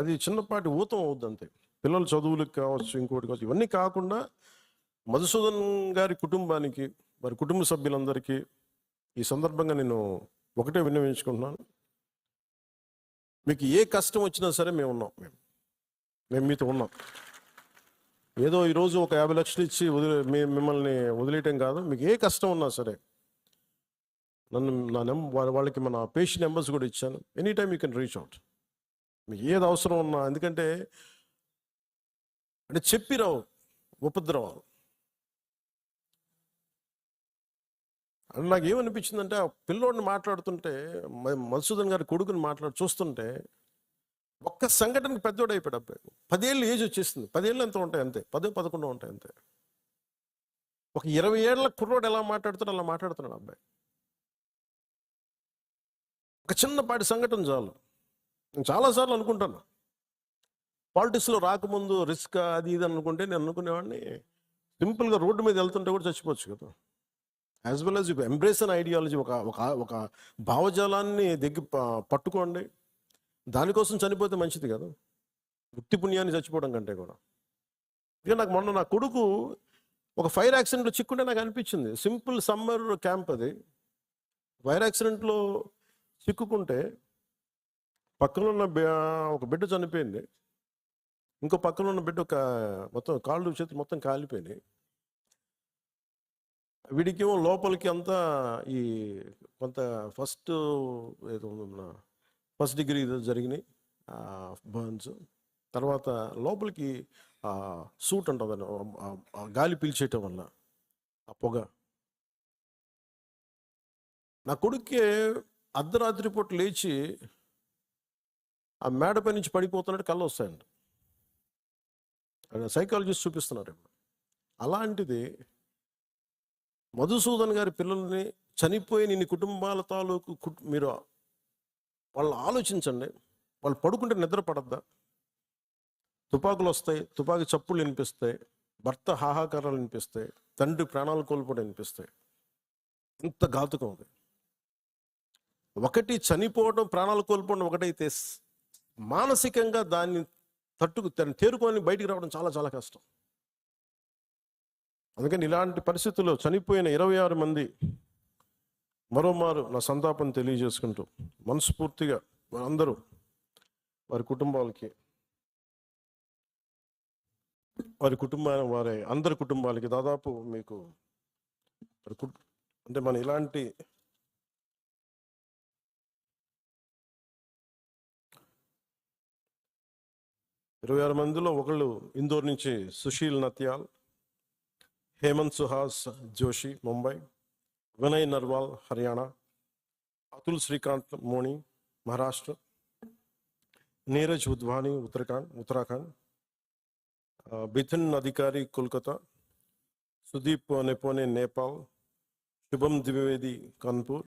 అది చిన్నపాటి ఊతం అవుద్ది అంతే పిల్లల చదువులకు కావచ్చు ఇంకోటి కావచ్చు ఇవన్నీ కాకుండా మధుసూదన్ గారి కుటుంబానికి వారి కుటుంబ సభ్యులందరికీ ఈ సందర్భంగా నేను ఒకటే విన్నవించుకుంటున్నాను. మీకు ఏ కష్టం వచ్చినా సరే మేము ఉన్నాం మేము. మేము మీతో ఉన్నాం. ఏదో ఈరోజు ఒక యాభై లక్షలు ఇచ్చి వదిలే మీ- మిమ్మల్ని వదిలేయటం కాదు. మీకు ఏ కష్టం ఉన్నా సరే నన్ను నా నెం వాళ్ళ- వాళ్ళకి మన పేషెంట్ నెంబర్స్ కూడా ఇచ్చాను. Any time you can reach out. మీకు ఏది అవసరం ఉన్నా ఎందుకంటే అంటే చెప్పిరావు ఉపద్రవాలు. అండ్ నాకు ఏమనిపించిందంటే ఆ పిల్లోడిని మాట్లాడుతుంటే మ- మధుసూదన్ గారి కొడుకుని మాట్లాడు చూస్తుంటే ఒక్క సంఘటనకి పెద్దోడు అయిపోయాడు అబ్బాయి. పదేళ్ళు ఏజ్ వచ్చేసింది. పదేళ్ళు ఎంత ఉంటాయి అంతే. పదే పదకొండు ఉంటాయి అంతే. ఒక ఇరవై ఏళ్ళ కుర్రోడు ఎలా మాట్లాడుతున్నాడు అలా మాట్లాడుతున్నాడు అబ్బాయి. ఒక చిన్నపాటి సంఘటన చాలు. నేను చాలాసార్లు అనుకుంటాను. పాలిటిక్స్లో రాకముందు రిస్క్ అది ఇది అనుకుంటే నేను అనుకునేవాడిని. సింపుల్గా రోడ్డు మీద వెళ్తుంటే కూడా చచ్చిపోవచ్చు కదా. As well as embrace an ideology ఒక ఒక ఒక భావజాలాన్ని దగ్గి పట్టుకోండి. దానికోసం చనిపోతే మంచిది కదా. వృత్తి పుణ్యాన్ని చచ్చిపోవడం కంటే కూడా. ఇక నాకు మొన్న నా కొడుకు ఒక ఫైర్ యాక్సిడెంట్లో చిక్కుంటే నాకు అనిపించింది. సింపుల్ సమ్మర్ క్యాంప్ అది. ఫైర్ యాక్సిడెంట్లో చిక్కుకుంటే పక్కన ఉన్న ఒక బిడ్డ చనిపోయింది. ఇంకో పక్కన ఉన్న బిడ్డ ఒక మొత్తం కాళ్ళు చేతులు మొత్తం కాలిపోయినాయి. వీడికేమో లోపలికి అంతా ఈ కొంత ఫస్ట్ ఏదో ఫస్ట్ డిగ్రీ జరిగినాయి బర్న్స్. తర్వాత లోపలికి సూట్ ఉంటుంది గాలి పీల్చేయటం వల్ల ఆ పొగ. నా కొడుకే అర్ధరాత్రి పూట లేచి ఆ మేడపై నుంచి పడిపోతున్నట్టు కళ్ళు వస్తాయండి. సైకాలజిస్ట్ చూపిస్తున్నారు అలాంటిది మధుసూదన్ గారి పిల్లల్ని చనిపోయిన ఇన్ని కుటుంబాల తాలూకు మీరు వాళ్ళు ఆలోచించండి. వాళ్ళు పడుకుంటే నిద్ర పడద్దా? తుపాకులు వస్తాయి తుపాకు చప్పులు వినిపిస్తాయి భర్త హాహాకారాలు వినిపిస్తాయి తండ్రి ప్రాణాలు కోల్పోవడం వినిపిస్తాయి. ఇంత ఘాతుకం అది. ఒకటి చనిపోవడం ప్రాణాలు కోల్పోవడం ఒకటైతే మానసికంగా దాన్ని తట్టుకు దాన్ని తేరుకొని బయటికి రావడం చాలా చాలా కష్టం. అందుకని ఇలాంటి పరిస్థితుల్లో చనిపోయిన ఇరవై ఆరు మంది మరోమారు నా సంతాపం తెలియజేసుకుంటూ మనస్ఫూర్తిగా వారందరూ వారి కుటుంబాలకి వారి కుటుంబాల వారి అందరి కుటుంబాలకి దాదాపు మీకు అంటే మన ఇలాంటి ఇరవై ఆరు మందిలో ఒకళ్ళు ఇందోర్ నుంచి సుశీల్ నత్యాల్ హేమంత్ సుహాస్ జోషి ముంబై వినయ్ నర్వాల్ హర్యానా అతుల్ శ్రీకాంత్ మోణి మహారాష్ట్ర నీరజ్ ఉద్వాని ఉత్తరాఖండ్ ఉత్తరాఖండ్ బిథిన్ అధికారి కోల్కతా సుదీప్ నెపోనే నేపాల్ శుభం ద్వివేది కాన్పూర్